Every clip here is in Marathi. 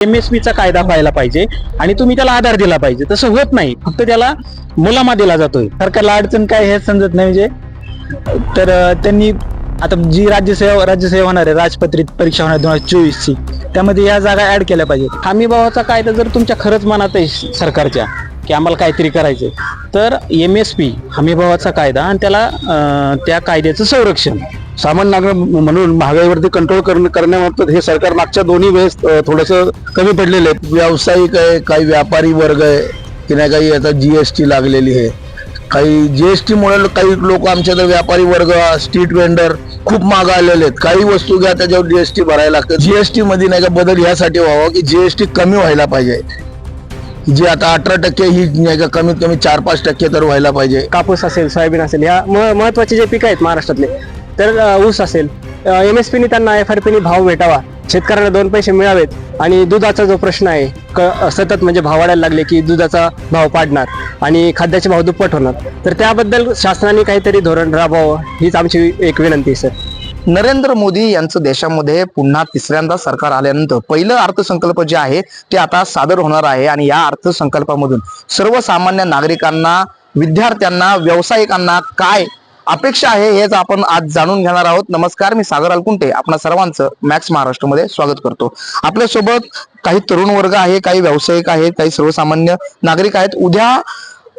एम एस पीचा कायदा व्हायला पाहिजे आणि तुम्ही त्याला आधार दिला पाहिजे. तसं होत नाही. फक्त त्याला मुलामा दिला जातोय. सरकारला अडचण काय हे समजत नाही म्हणजे तर त्यांनी आता जी राज्यसेवा राज्यसेवा होणार आहे राजपत्रित परीक्षा होणार दोन हजार चोवीसची त्यामध्ये या जागा ऍड केल्या पाहिजे हमी भावाचा कायदा जर तुमच्या खरंच मनात आहे सरकारच्या की आम्हाला काहीतरी करायचंय. तर एम एस पी हमीभावाचा कायदा आणि त्याला त्या कायद्याचं संरक्षण. सामान्य नागरिक म्हणून महागाईवरती कंट्रोल करण्याबाबत हे सरकार मागच्या दोन्ही वेळेस थोडंसं कमी पडलेले आहे. व्यावसायिक आहे काही व्यापारी वर्ग आहे की नाही काही आता जीएसटी लागलेली आहे. काही जीएसटी मुळे काही लोक आमच्या तर व्यापारी वर्ग स्ट्रीट वेंडर खूप माग आलेले आहेत. काही वस्तू घ्या त्याच्यावर जीएसटी भरायला लागतं. जीएसटी मध्ये नाही का बदल यासाठी व्हावा की जीएसटी कमी व्हायला पाहिजे. जी आता अठरा टक्के ही नाही का कमीत कमी चार पाच टक्के तर व्हायला पाहिजे. कापूस असेल सोयाबीन असेल ह्या म- महत्त्वाचे जे पिकं आहेत महाराष्ट्रातले तर अ, ऊस असेल. एम एस पीने त्यांना एफ आर पीने भाव भेटावा. शेतकऱ्यांना दोन पैसे मिळावेत आणि दुधाचा जो प्रश्न आहे क- सतत म्हणजे भाव वाढायला लागले की दुधाचा भाव पाडणार आणि खाद्याचे भाव दुप्पट होणार. तर त्याबद्दल शासनाने काहीतरी धोरण राबवावं हीच आमची एक विनंती आहे सर. नरेंद्र मोदी यांचं देशामध्ये पुन्हा तिसऱ्यांदा सरकार आल्यानंतर पहिलं अर्थसंकल्प जे आहे ते आता सादर होणार आहे. आणि या अर्थसंकल्पामधून सर्वसामान्य नागरिकांना विद्यार्थ्यांना व्यावसायिकांना काय अपेक्षा आहे हेच आपण आज जाणून घेणार आहोत. नमस्कार मी सागर अलकुंटे. आपणा सर्वांचं मॅक्स महाराष्ट्रमध्ये स्वागत करतो. आपल्यासोबत काही तरुण वर्ग आहे काही व्यावसायिक आहेत काही सर्वसामान्य नागरिक आहेत. उद्या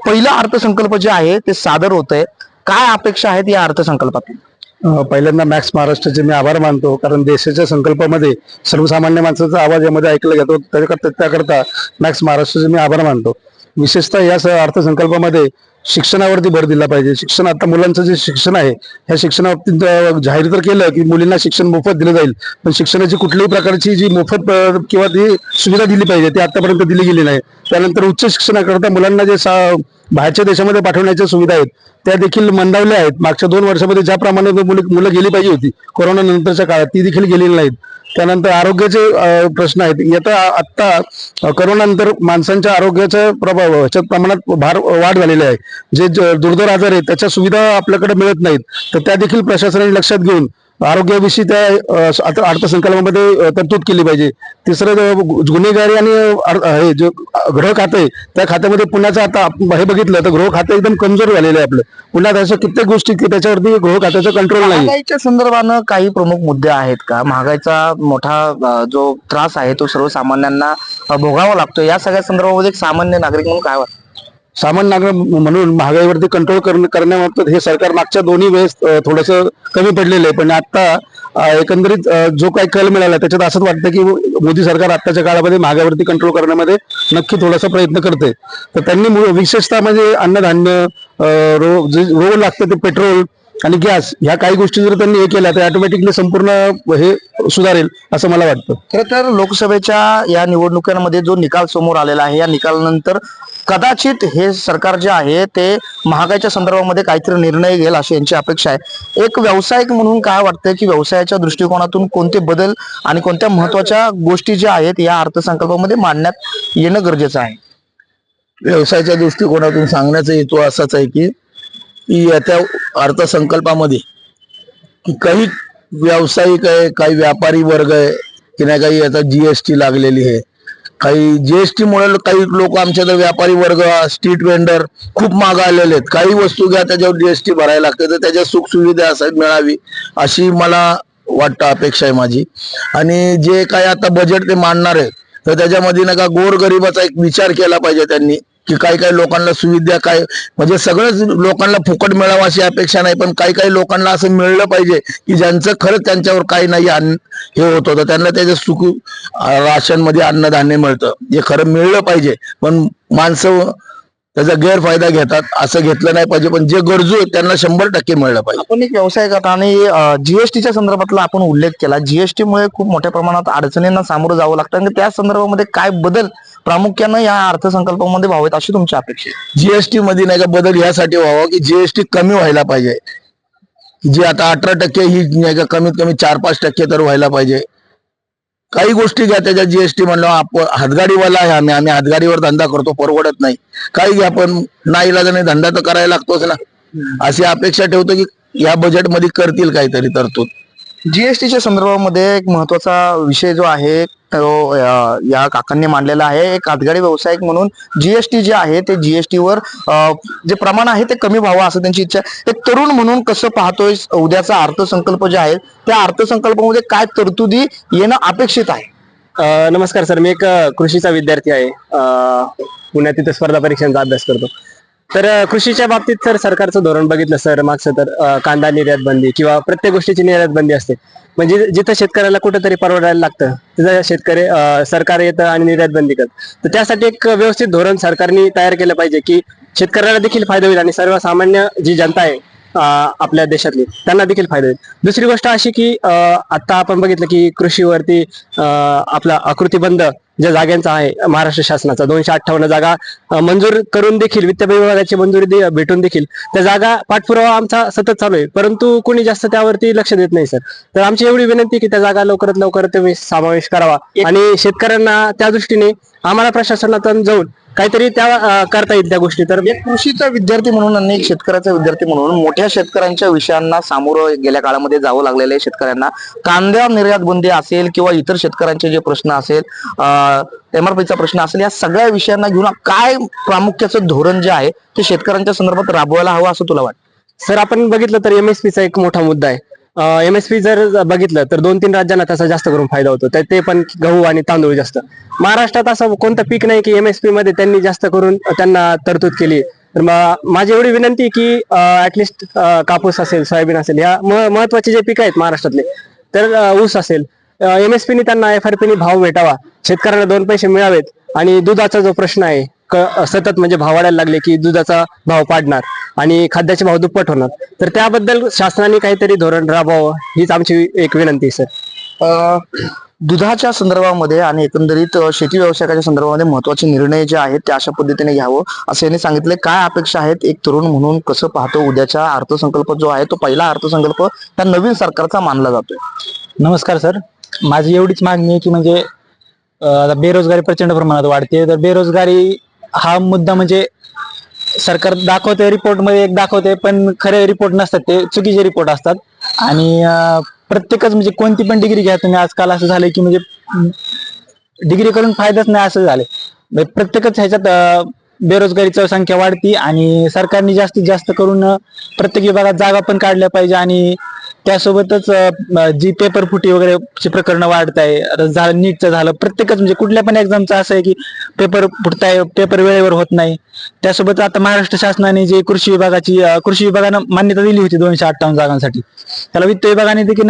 पहिलं अर्थसंकल्प जे आहे ते सादर होत आहे काय अपेक्षा आहेत या अर्थसंकल्पातून? पहिल्यांदा मॅक्स महाराष्ट्राचे मी आभार मानतो कारण देशाच्या संकल्पामध्ये सर्वसामान्य माणसाचा आवाज यामध्ये ऐकला जातो त्याकरता त्याकरता मॅक्स महाराष्ट्राचे मी आभार मानतो. विशेषतः या अर्थसंकल्पामध्ये शिक्षणावरती भर दिला पाहिजे. शिक्षण आता मुलांचं जे शिक्षण आहे ह्या शिक्षणाबाबतीत जाहीर तर केलं की मुलींना शिक्षण मोफत दिलं जाईल पण शिक्षणाची कुठल्याही प्रकारची जी मोफत किंवा ती सुविधा दिली पाहिजे ती आतापर्यंत दिली गेली नाही. त्यानंतर उच्च शिक्षणाकरता मुलांना जे सा- बाहेरच्या देशामध्ये पाठवण्याच्या सुविधा आहेत त्या देखील मंदावल्या आहेत. मागच्या दोन वर्षामध्ये ज्याप्रमाणे मुलं मुलं गेली पाहिजे होती कोरोना नंतरच्या काळात ती देखील गेलेली नाहीत. त्यानंतर आरोग्याचे प्रश्न आहेत. येता आत्ता करोनानंतर माणसांच्या आरोग्याच्या प्रभाव ह्याच्यात प्रमाणात भार वाढ झालेली आहे. जे दुर्धर आजार आहेत त्याच्या सुविधा आपल्याकडे मिळत नाहीत. तर त्या देखील प्रशासनाने लक्षात घेऊन आरोग्याविषयी त्या आता अर्थसंकल्पामध्ये तरतूद केली पाहिजे. तिसरं गुन्हेगारी आणि हे जे गृह खाते आहे, त्या खात्यामध्ये पुण्याचं आता हे बघितलं तर गृह खाते एकदम कमजोर झालेलं आहे आपलं. पुण्यात अशा कित्येक गोष्टी की त्याच्यावरती गृह खात्याचा कंट्रोल नाही महागाईच्या संदर्भानं काही प्रमुख मुद्दे आहेत का? महागाईचा मोठा जो त्रास आहे तो सर्वसामान्यांना भोगावा लागतो या सगळ्या संदर्भामध्ये एक सामान्य नागरिक म्हणून काय वाटतं? सामान्य नागरिक म्हणून महागाईवरती कंट्रोल करण्याबाबत हे सरकार मागच्या दोन्ही वेळेस थोडस कमी पडलेलं आहे. पण आता एकंदरीत जो काही कल मिळाला त्याच्यात असंच वाटतं की मोदी सरकार आताच्या काळामध्ये महागाईवरती कंट्रोल करण्यामध्ये नक्की थोडासा प्रयत्न करते. तर त्यांनी विशेषतः म्हणजे अन्नधान्य रो जे लागतं ते पेट्रोल आणि गॅस ह्या काही गोष्टी जर त्यांनी हे केल्या तर ऑटोमॅटिकली संपूर्ण हे सुधारेल असं मला वाटतं. खरं तर लोकसभेच्या या निवडणुकांमध्ये जो निकाल समोर आलेला आहे या निकालानंतर कदाचित हे सरकार जे आहे ते महागाईच्या संदर्भामध्ये काहीतरी निर्णय घेईल अशी यांची अपेक्षा आहे. एक व्यावसायिक म्हणून काय वाटतं की व्यवसायाच्या दृष्टिकोनातून कोणते बदल आणि कोणत्या महत्त्वाच्या गोष्टी ज्या आहेत या अर्थसंकल्पामध्ये मांडण्यात येणं गरजेचं आहे? व्यवसायाच्या दृष्टिकोनातून सांगण्याचा हेतू असाच आहे की येत्या अर्थसंकल्पामध्ये की काही व्यावसायिक आहे काही व्यापारी वर्ग आहे की नाही काही आता जीएसटी लागलेली आहे. काही जीएसटी मुळे काही लोक आमच्या व्यापारी वर्ग स्ट्रीट वेंडर खूप माग आलेले आहेत. काही वस्तू घ्या त्याच्यावर जीएसटी भरायला लागते. तर त्याच्या सुखसुविधा असं मिळावी अशी मला वाटतं अपेक्षा आहे माझी. आणि जे काय आता बजेट ते मांडणार आहे तर त्याच्यामध्ये नका का गोरगरिबाचा एक विचार केला पाहिजे त्यांनी. की काही काही लोकांना सुविधा काय म्हणजे सगळंच लोकांना फुकट मिळावं अशी अपेक्षा नाही पण काही काही लोकांना असं मिळलं पाहिजे की ज्यांचं खरंच त्यांच्यावर काही नाही अन्न हे होत होतं. त्यांना त्याच्या सुख राशनमध्ये अन्नधान्य मिळतं. हे खरं मिळलं पाहिजे पण माणसं त्याचा गैरफायदा घेतात असं घेतलं नाही पाहिजे. पण जे गरजू आहेत त्यांना शंभर टक्के मिळलं पाहिजे. आपण एक व्यवसाय करता आणि जीएसटीच्या संदर्भातला आपण उल्लेख केला. जीएसटी मुळे खूप मोठ्या प्रमाणात अडचणींना सामोरं जावं लागतं. आणि त्या संदर्भामध्ये काय बदल प्रामुख्यानं या अर्थसंकल्पामध्ये व्हावेत अशी तुमची अपेक्षा आहे? जीएसटी मध्ये नाही का बदल यासाठी व्हावा की जीएसटी कमी व्हायला पाहिजे. जी आता अठरा टक्के ही नाही का कमीत कमी चार पाच टक्के तर व्हायला पाहिजे. काही गोष्टी घ्या त्याच्या जीएसटी म्हणलं आपण हातगाडीवाला आहे आम्ही आम्ही हातगाडीवर धंदा करतो परवडत नाही. काही घ्या पण नाही इलाजाने धंदा तर करायला लागतोच ना. अशी अपेक्षा ठेवतो की या बजेटमध्ये करतील काहीतरी तरतूद. जीएसटीच्या संदर्भामध्ये एक महत्त्वाचा विषय जो आहे तो या काकांनी मांडलेला आहे. एक हातगाडी व्यावसायिक म्हणून जीएसटी जे आहे ते जीएसटी वर जे प्रमाण आहे ते कमी व्हावं असं त्यांची इच्छा आहे. एक तरुण म्हणून कसं पाहतोय उद्याचा अर्थसंकल्प जे आहे त्या अर्थसंकल्पामध्ये काय तरतुदी येणं अपेक्षित आहे? नमस्कार सर. मी एक कृषीचा विद्यार्थी आहे. पुण्यात तिथे स्पर्धा परीक्षांचा अभ्यास करतो. तर कृषीच्या बाबतीत सर सरकारचं धोरण बघितलं सर मागचं तर कांदा निर्यात बंदी किंवा प्रत्येक गोष्टीची निर्यात बंदी असते. म्हणजे जिथं शेतकऱ्याला कुठंतरी परवडायला लागतं तिथं शेतकरी सरकार येतं आणि निर्यात बंदी करतं. तर त्यासाठी एक व्यवस्थित धोरण सरकारने तयार केलं पाहिजे की शेतकऱ्याला देखील फायदा होईल आणि सर्वसामान्य जी जनता आहे आपल्या देशातली. त्यांना देखील फायदा होईल दुसरी गोष्ट अशी की आता आपण बघितलं की कृषीवरती आपला आकृतीबंध ज्या जागांचा आहे महाराष्ट्र शासनाचा दोनशे अठ्ठावन्न जागा मंजूर करून देखील वित्त विभागाची मंजुरी दे- भेटून देखील त्या जागा पाठपुरावा आमचा सतत चालू आहे. परंतु कोणी जास्त त्यावरती लक्ष देत नाही सर. तर आमची एवढी विनंती की त्या जागा लवकरात लवकर तुम्ही समावेश करावा. आणि शेतकऱ्यांना त्या दृष्टीने आम्हाला प्रशासनातून जाऊन काहीतरी त्या अ, करता येईल त्या गोष्टी. तर एक कृषीचा विद्यार्थी म्हणून आणि एक शेतकऱ्याचा विद्यार्थी म्हणून मोठ्या शेतकऱ्यांच्या विषयांना सामोरं गेल्या काळामध्ये जावं लागलेलं आहे शेतकऱ्यांना. कांद्या निर्यात बंदी असेल किंवा इतर शेतकऱ्यांचे जे प्रश्न असेल एमआरपीचा प्रश्न असेल या सगळ्या विषयांना घेऊन काय प्रामुख्याचं धोरण जे आहे ते शेतकऱ्यांच्या संदर्भात राबवायला हवं असं तुला वाटतं? सर आपण बघितलं तर एमएसपीचा एक मोठा मुद्दा आहे. एमएसपी जर बघितलं तर दोन तीन राज्यांना त्याचा जास्त करून फायदा होतो. तर ते पण गहू आणि तांदूळ जास्त. महाराष्ट्रात असं कोणतं पीक नाही की एमएसपी मध्ये त्यांनी जास्त करून त्यांना तरतूद केली. तर माझी एवढी विनंती की ऍटलिस्ट कापूस असेल सोयाबीन असेल या महत्त्वाचे जे पीक आहेत महाराष्ट्रातले तर ऊस असेल. एमएसपीने त्यांना एफ आर पीने भाव भेटावा. शेतकऱ्यांना दोन पैसे मिळावेत आणि दुधाचा जो प्रश्न आहे सतत म्हणजे भाव वाढायला लागले की दुधाचा भाव पाडणार आणि खाद्याचे भाव दुप्पट होणार. तर त्याबद्दल शासनाने काहीतरी धोरण राबवावं हीच आमची एक विनंती आहे सर. दुधाच्या संदर्भामध्ये आणि एकंदरीत शेती व्यवसायाच्या संदर्भामध्ये महत्त्वाचे निर्णय जे आहेत ते अशा पद्धतीने घ्यावं. असं यांनी सांगितले काय अपेक्षा आहेत? एक तरुण म्हणून कसं पाहतो? उद्याचा अर्थसंकल्प जो आहे तो पहिला अर्थसंकल्प त्या नवीन सरकारचा मानला जातोय. नमस्कार सर. माझी एवढीच मागणी आहे की म्हणजे बेरोजगारी प्रचंड प्रमाणात वाढते. तर बेरोजगारी हा मुद्दा म्हणजे सरकार दाखवते रिपोर्टमध्ये एक दाखवते पण खरे रिपोर्ट नसतात ते चुकीचे रिपोर्ट असतात. आणि प्रत्येकच म्हणजे कोणती पण डिग्री घ्या तुम्ही आजकाल असं झालंय की म्हणजे डिग्री करून फायदाच नाही असं झालंय. म्हणजे प्रत्येकच ह्याच्यात बेरोजगारीची संख्या वाढती आणि सरकारने जास्तीत जास्त करून प्रत्येक विभागात जागा पण काढल्या पाहिजे आणि त्यासोबतच जी पेपर फुटी वगैरे ची प्रकरणं वाढत आहे झालं नीटचं झालं प्रत्येकच म्हणजे कुठल्या पण एक्झामचं असं आहे की पेपर फुटताय पेपर वेळेवर होत नाही. त्यासोबत आता महाराष्ट्र शासनाने जे कृषी विभागाची कृषी विभागानं मान्यता दिली होती दोनशे अठ्ठावन्न जागांसाठी. त्याला वित्त विभागाने देखील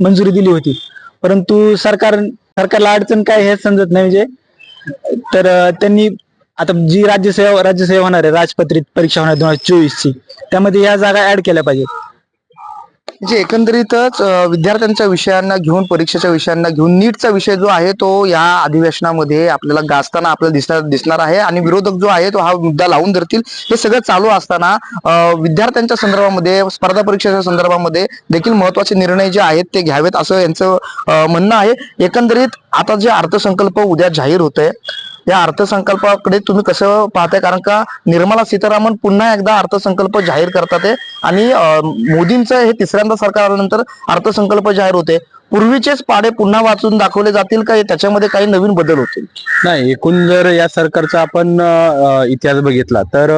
मंजुरी दिली होती. परंतु सरकार सरकारला अडचण काय हे समजत नाही म्हणजे. तर त्यांनी आता जी राज्यसेवा राज्यसेवा होणार आहे राजपत्रित परीक्षा होणार दोन हजार चोवीस ची त्यामध्ये या जागा ऍड केल्या पाहिजेत. म्हणजे एकंदरीतच विद्यार्थ्यांच्या विषयांना घेऊन परीक्षेच्या विषयांना घेऊन नीटचा विषय जो आहे तो या अधिवेशनामध्ये आपल्याला गाजताना आपल्याला दिसणार दिसणार आहे आणि विरोधक जो आहे तो हा मुद्दा लावून धरतील. हे सगळं चालू असताना विद्यार्थ्यांच्या संदर्भामध्ये स्पर्धा परीक्षेच्या संदर्भामध्ये देखील महत्त्वाचे निर्णय जे आहेत ते घ्यावेत असं यांचं म्हणणं आहे. एकंदरीत आता जे अर्थसंकल्प उद्या जाहीर होत आहे या अर्थसंकल्पाकडे तुम्ही कसं पाहताय? कारण का निर्मला सीतारामन पुन्हा एकदा अर्थसंकल्प जाहीर करतात आणि मोदींचं हे तिसऱ्यांदा सरकार आल्यानंतर अर्थसंकल्प जाहीर होते. पूर्वीचेच पाडे पुन्हा वाचून दाखवले जातील का? त्याच्यामध्ये काही नवीन बदल होतील. नाही एकूण जर या सरकारचा आपण इतिहास बघितला तर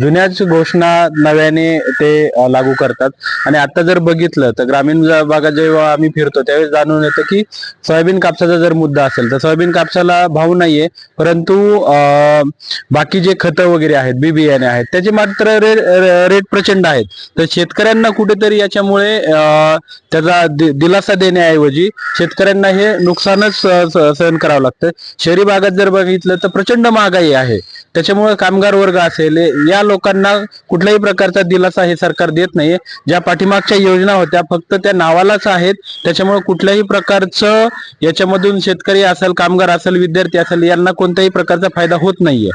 जुन्याच घोषणा नव्याने ते लागू करतात. आणि आता जर बघितलं तर ग्रामीण भागात जेव्हा आम्ही फिरतो त्यावेळेस जाणून येतं की सोयाबीन कापसाचा जर मुद्दा असेल तर सोयाबीन कापसाला भाव नाहीये परंतु बाकी जे खतं वगैरे आहेत बी बियाणे आहेत त्याचे मात्र रे- रे- रेट प्रचंड आहेत. तर शेतकऱ्यांना कुठेतरी याच्यामुळे त्याचा दि- दिलासा देण्याऐवजी शेतकऱ्यांना हे नुकसानच सहन करावं लागतं. शहरी भागात जर बघितलं तर प्रचंड महागाई आहे. त्याच्यामुळे कामगार वर्ग असेल या लोकांना कुठल्याही प्रकारचा दिलासा हे सरकार देत नाहीये. ज्या पाठीमागच्या योजना होत्या फक्त त्या नावालाच आहेत. त्याच्यामुळे कुठल्याही प्रकारचं याच्यामधून शेतकरी असेल कामगार असेल विद्यार्थी असेल यांना कोणत्याही प्रकारचा फायदा होत नाहीये.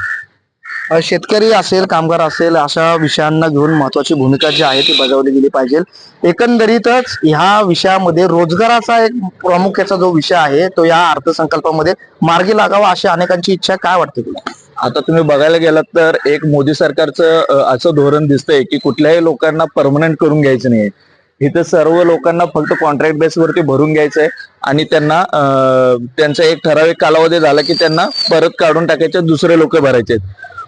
शेतकरी असेल कामगार असेल अशा विषयांना घेऊन महत्वाची भूमिका जी आहे ती बजावली गेली पाहिजे. एकंदरीतच ह्या विषयामध्ये रोजगाराचा एक प्रामुख्याचा जो विषय आहे तो या अर्थसंकल्पामध्ये मार्गी लागावा अशी अनेकांची इच्छा. काय वाटते तुला? आता तुम्ही बघायला गेलात तर एक मोदी सरकारचं असं धोरण दिसतंय की कुठल्याही लोकांना परमनंट करून घ्यायचं नाही इथं सर्व लोकांना फक्त कॉन्ट्रॅक्ट बेसवरती भरून घ्यायचंय आणि त्यांना त्यांचा एक ठराविक कालावधी झाला की त्यांना परत काढून टाकायचे दुसरे लोक भरायचे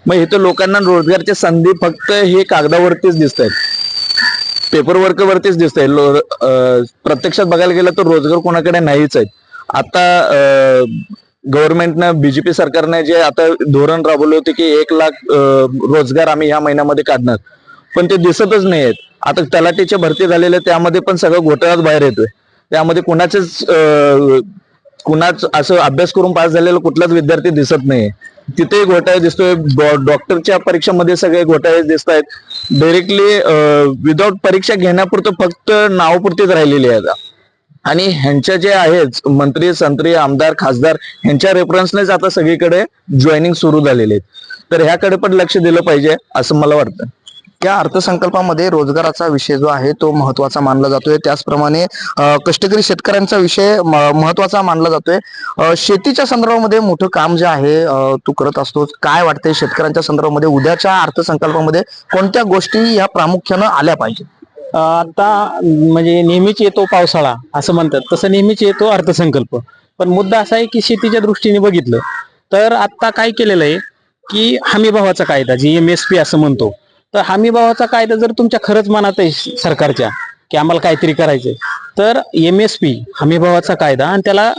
मग इथं लोकांना रोजगारच्या संधी फक्त हे कागदावरतीच दिसत आहेत पेपर वर्क वरतीच दिसत आहे प्रत्यक्षात बघायला गेलं तर रोजगार कोणाकडे नाहीच आहेत आता गव्हर्नमेंटनं बीजेपी सरकारने जे आता धोरण राबवले होते की एक लाख रोजगार आम्ही ह्या महिन्यामध्ये काढणार. पण ते दिसतच नाही आहेत. आता तलाटीच्या भरती झालेल्या त्यामध्ये पण सगळं घोटाळाच बाहेर येतोय. त्यामध्ये कुणाचेच कुणाच असं अभ्यास करून पास झालेला कुठलाच विद्यार्थी दिसत नाही तिथेही घोटाळे दिसतोय. डॉक्टरच्या परीक्षामध्ये सगळे घोटाळे दिसत आहेत. डायरेक्टली विदाऊट परीक्षा घेण्यापुरतं फक्त नावपुरतीच राहिलेली आहे आता. आणि ह्यांच्या जे आहेत मंत्री संत्री आमदार खासदार ह्यांच्या रेफरन्सनेच आता सगळीकडे जॉईनिंग सुरू झालेले आहेत. तर ह्याकडे पण लक्ष दिलं पाहिजे असं मला वाटतं. या अर्थसंकल्पामध्ये रोजगाराचा विषय जो आहे तो महत्त्वाचा मानला जातोय. त्याचप्रमाणे कष्टकरी शेतकऱ्यांचा विषय महत्त्वाचा मानला जातोय. शेतीच्या संदर्भामध्ये मोठं काम जे आहे तू करत असतोस. काय वाटतंय शेतकऱ्यांच्या संदर्भामध्ये? उद्याच्या अर्थसंकल्पामध्ये कोणत्या गोष्टी या प्रामुख्यानं आल्या पाहिजेत? आता म्हणजे नेहमीच येतो पावसाळा असं म्हणतात. तसं नेहमीच येतो अर्थसंकल्प. पण मुद्दा असा आहे की शेतीच्या दृष्टीने बघितलं तर आता काय केलेलं आहे की हमी भावाचा कायदा जी एम एस पी असं म्हणतो. तर हमी भावाचा कायदा जर तुमच्या खरंच मनात आहे सरकारच्या की आम्हाला काहीतरी करायचंय तर एम एस पी हमी भावाचा कायदा आणि त्याला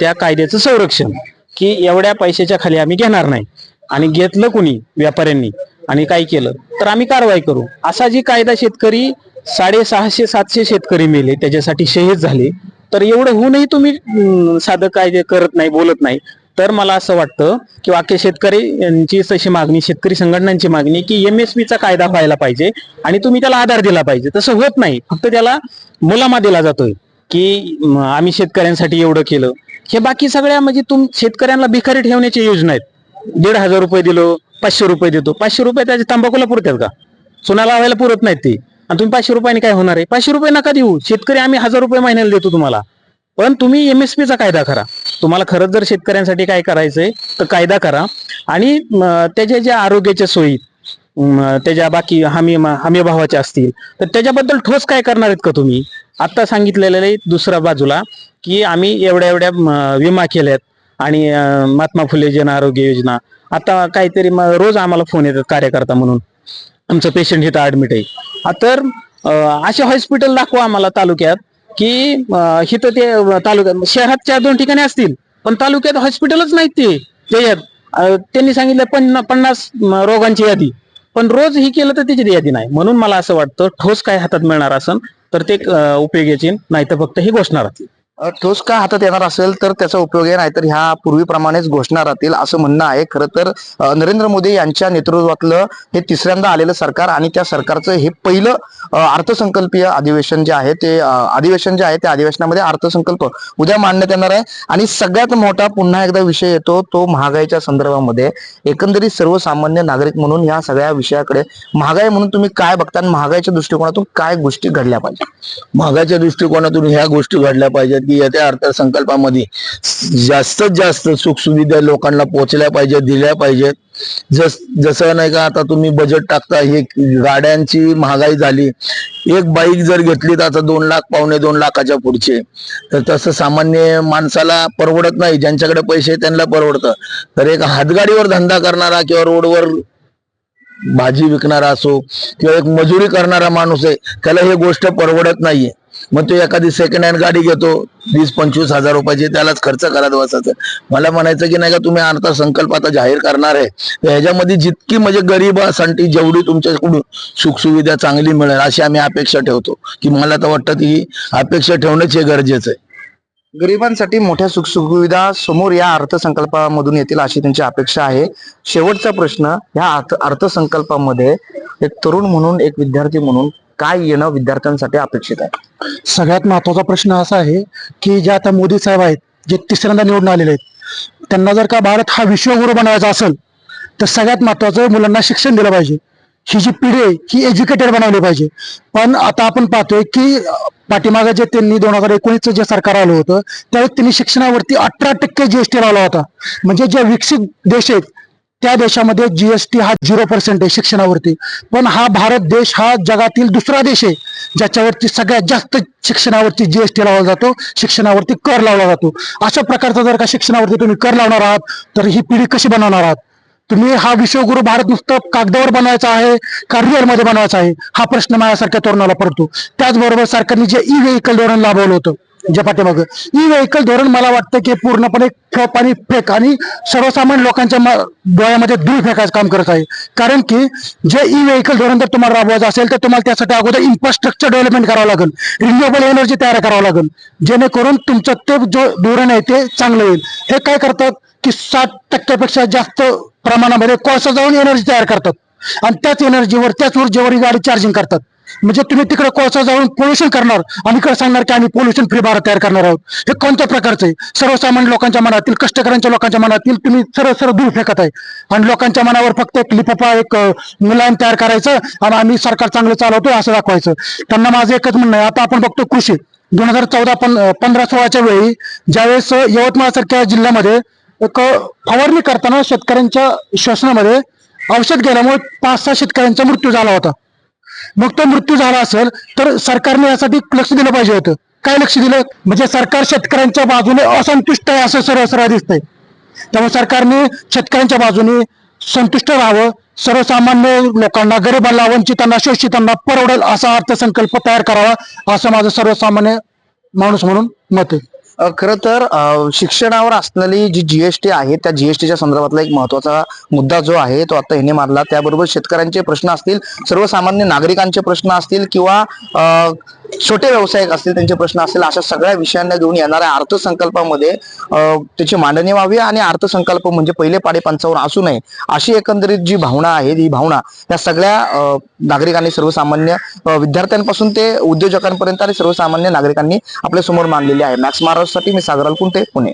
त्या कायद्याचं संरक्षण की एवढ्या पैशाच्या खाली आम्ही घेणार नाही. आणि घेतलं कुणी? व्यापाऱ्यांनी. आणि काय केलं? तर आम्ही कारवाई करू. असा जी कायदा शेतकरी साडेसहाशे सातशे शेतकरी मेले त्याच्यासाठी शहीद झाले तर एवढं होऊनही तुम्ही साधं कायदे करत नाही बोलत नाही तर मला असं वाटतं की वाक्य शेतकरी यांची तशी मागणी शेतकरी संघटनांची मागणी की एम एस चा कायदा व्हायला पाहिजे आणि तुम्ही त्याला आधार दिला पाहिजे. तसं होत नाही. फक्त त्याला मुलामा दिला जातोय की आम्ही शेतकऱ्यांसाठी एवढं केलं. हे बाकी सगळ्या म्हणजे तुम शेतकऱ्यांना भिकारी ठेवण्याच्या योजना आहेत. दीड हजार रुपये दिलो पाचशे रुपये देतो. पाचशे रुपये त्याच्या तंबाखूला पुरतात का? सोना लावायला पुरत नाहीत ते. आणि तुम्ही पाचशे रुपयाने काय होणार आहे? पाचशे रुपये नका देऊ. शेतकरी आम्ही हजार रुपये महिन्याला देतो तुम्हाला. पण तुम्ही एमएसपी चा कायदा करा. तुम्हाला खरंच जर शेतकऱ्यांसाठी काय करायचंय तर कायदा करा. आणि त्याच्या ज्या आरोग्याच्या सोयी त्याच्या बाकी हमी हमी भावाच्या असतील तर त्याच्याबद्दल ठोस काय करणार आहेत का तुम्ही? आता सांगितलेलं आहे दुसऱ्या बाजूला की आम्ही एवढ्या एवढ्या विमा केल्यात. आणि महात्मा फुले जन आरोग्य योजना. आता काहीतरी रोज आम्हाला फोन येतात कार्यकर्ता म्हणून. आमचं पेशंट इथं ऍडमिट आहे. तर असे हॉस्पिटल दाखवा आम्हाला तालुक्यात. की हिथं ते तालुक्यात शहरात चार दोन ठिकाणी असतील पण तालुक्यात हॉस्पिटलच नाहीत ते त्याच्यात त्यांनी सांगितलं पन्ना पन्नास रोगांची यादी. पण रोज ही केलं तर त्याची यादी नाही. म्हणून मला असं वाटतं ठोस काय हातात मिळणार असेल तर ते उपयोगाचे नाही तर फक्त ही घोषणा राहतील ठोस का हातात येणार असेल तर त्याचा उपयोग आहे नाहीतर ह्या पूर्वीप्रमाणेच घोषणा राहतील असं म्हणणं आहे. खरं तर नरेंद्र मोदी यांच्या नेतृत्वातलं हे तिसऱ्यांदा आलेलं सरकार आणि त्या सरकारचं हे पहिलं अर्थसंकल्पीय अधिवेशन जे आहे ते अधिवेशन जे आहे त्या अधिवेशनामध्ये अर्थसंकल्प उद्या मांडण्यात येणार आहे. आणि सगळ्यात मोठा पुन्हा एकदा विषय येतो तो महागाईच्या संदर्भामध्ये. एकंदरीत सर्वसामान्य नागरिक म्हणून या सगळ्या विषयाकडे महागाई म्हणून तुम्ही काय बघता आणि महागाईच्या दृष्टिकोनातून काय गोष्टी घडल्या पाहिजे महागाईच्या दृष्टिकोनातून ह्या गोष्टी घडल्या पाहिजेत. की येत्या अर्थसंकल्पामध्ये जास्तीत जास्त सुखसुविधा लोकांना पोहोचल्या पाहिजेत दिल्या पाहिजेत. जस जसं नाही का आता तुम्ही बजेट टाकता हे गाड्यांची महागाई झाली. एक बाईक जर घेतली तर आता दोन लाख पावणे दोन लाखाच्या पुढचे. तर तसं सामान्य माणसाला परवडत नाही ज्यांच्याकडे पैसे त्यांना परवडतं. तर एक हातगाडीवर धंदा करणारा किंवा रोडवर भाजी विकणारा असो किंवा एक मजुरी करणारा माणूस आहे त्याला हे गोष्ट परवडत नाहीये. मग तो एखादी सेकंड हँड गाडी घेतो वीस पंचवीस हजार रुपयाची त्यालाच खर्च करत बसायचं. मला म्हणायचं की नाही का तुम्ही अर्थसंकल्प आता जाहीर करणार आहे. तर ह्याच्यामध्ये जितकी म्हणजे गरिबासाठी जेवढी तुमच्याकडून सुखसुविधा चांगली मिळेल अशी आम्ही अपेक्षा ठेवतो. की मला तर वाटतं की अपेक्षा ठेवणंच हे गरजेचं आहे. गरिबांसाठी मोठ्या सुखसुविधा समोर या अर्थसंकल्पामधून येतील अशी त्यांची अपेक्षा आहे. शेवटचा प्रश्न ह्या अर्थ अर्थसंकल्पामध्ये एक तरुण म्हणून एक विद्यार्थी म्हणून काय येणं विद्यार्थ्यांसाठी अपेक्षित आहे? सगळ्यात महत्त्वाचा प्रश्न असा आहे की जे आता मोदी साहेब आहेत जे तिसऱ्यांदा निवडून आलेले आहेत त्यांना जर का भारत हा विश्वगुरु बनवायचा असेल तर सगळ्यात महत्वाचं मुलांना शिक्षण दिलं पाहिजे. ही जी पिढी आहे ही एज्युकेटेड बनवली पाहिजे. पण आता आपण पाहतोय की पाठीमागे जे त्यांनी दोन हजार एकोणीसचं जे सरकार आलं होतं त्यावेळी त्यांनी शिक्षणावरती अठरा टक्के जीएसटी लावला होता. म्हणजे जे विकसित देश आहेत त्या देशामध्ये जीएसटी हा झिरो पर्सेंट आहे शिक्षणावरती. पण हा भारत देश हा जगातील दुसरा देश आहे ज्याच्यावरती सगळ्यात जास्त शिक्षणावरती जीएसटी लावला जातो शिक्षणावरती कर लावला जातो. अशा प्रकारचा जर का शिक्षणावरती तुम्ही कर लावणार आहात तर ही पिढी कशी बनवणार आहात? तुम्ही हा विश्वगुरु भारत नुसतं कागदावर बनवायचा आहे का मध्ये बनवायचा आहे? हा प्रश्न माझ्यासारख्या तरुणाला पडतो. त्याचबरोबर सरकारने जे ई व्हेकल धोरण लाभवलं होतं ज्या पाठीमाग. ई व्हेकल धोरण मला वाटतं की पूर्णपणे खप आणि फेक आणि सर्वसामान्य लोकांच्या डोळ्यामध्ये धूळ फेकायचं काम करत आहे. कारण की जे ई व्हेकल धोरण जर तुम्हाला राबवायचं असेल तर तुम्हाला त्यासाठी अगोदर इन्फ्रास्ट्रक्चर डेव्हलपमेंट करावं लागेल. रिन्युएबल एनर्जी तयार करावं लागेल. जेणेकरून तुमचं ते जो धोरण आहे ते चांगलं होईल. हे काय करतात की साठ टक्क्यापेक्षा जास्त प्रमाणामध्ये कोळसा जाऊन एनर्जी तयार करतात. आणि त्याच एनर्जीवर त्याच ऊर्जेवर ही गाडी चार्जिंग करतात. म्हणजे तुम्ही तिकडे कोळसा जाऊन पोल्युशन करणार आणि इकडे सांगणार की आम्ही पोल्युशन फ्री भारत तयार करणार आहोत. हे कोणत्या प्रकारचं? आहे सर्वसामान्य लोकांच्या मनातील कष्टकऱ्यांच्या लोकांच्या मनातील तुम्ही सरळ सरळ दूर फेकत आहे. आणि लोकांच्या मनावर फक्त एक लिफाफा एक मुलायम तयार करायचं आणि आम्ही सरकार चांगलं चालवतोय असं दाखवायचं. त्यांना माझं एकच म्हणणं आहे आता आपण बघतो कृषी. दोन हजार चौदा पंधरा सोळाच्या वेळी ज्यावेळेस यवतमाळ सारख्या जिल्ह्यामध्ये एक फवारणी करताना शेतकऱ्यांच्या श्वसनामध्ये औषध गेल्यामुळे पाच सहा शेतकऱ्यांचा मृत्यू झाला होता. मग तो मृत्यू झाला असेल तर सरकारने यासाठी लक्ष दिलं पाहिजे होतं. काय लक्ष दिलं? म्हणजे सरकार शेतकऱ्यांच्या बाजूने असंतुष्ट आहे असं सरळ सरळ दिसतंय. त्यामुळे सरकारने शेतकऱ्यांच्या बाजूने संतुष्ट राहावं. सर्वसामान्य लोकांना गरिबांना वंचितांना शोषितांना परवडेल असा अर्थसंकल्प तयार करावा असं माझं सर्वसामान्य माणूस म्हणून मत आहे. खरं तर शिक्षणावर असलेली जी जीएसटी आहे त्या जीएसटीच्या संदर्भातला एक महत्त्वाचा मुद्दा जो आहे तो आता हिने मारला त्याबरोबर शेतकऱ्यांचे प्रश्न असतील सर्वसामान्य नागरिकांचे प्रश्न असतील किंवा छोटे व्यावसायिक असतील त्यांचे प्रश्न असतील अशा सगळ्या विषयांना घेऊन येणाऱ्या अर्थसंकल्पामध्ये त्याची मांडणी व्हावी आणि अर्थसंकल्प म्हणजे पहिले पाडे पंचावन्न असू नये अशी एकंदरीत जी भावना आहे ही भावना या सगळ्या नागरिकांनी सर्वसामान्य विद्यार्थ्यांपासून ते उद्योजकांपर्यंत आणि सर्वसामान्य नागरिकांनी आपल्यासमोर मांडलेली आहे. मॅक्स महाराष्ट्रासाठी मी सागराल कुंटे पुणे.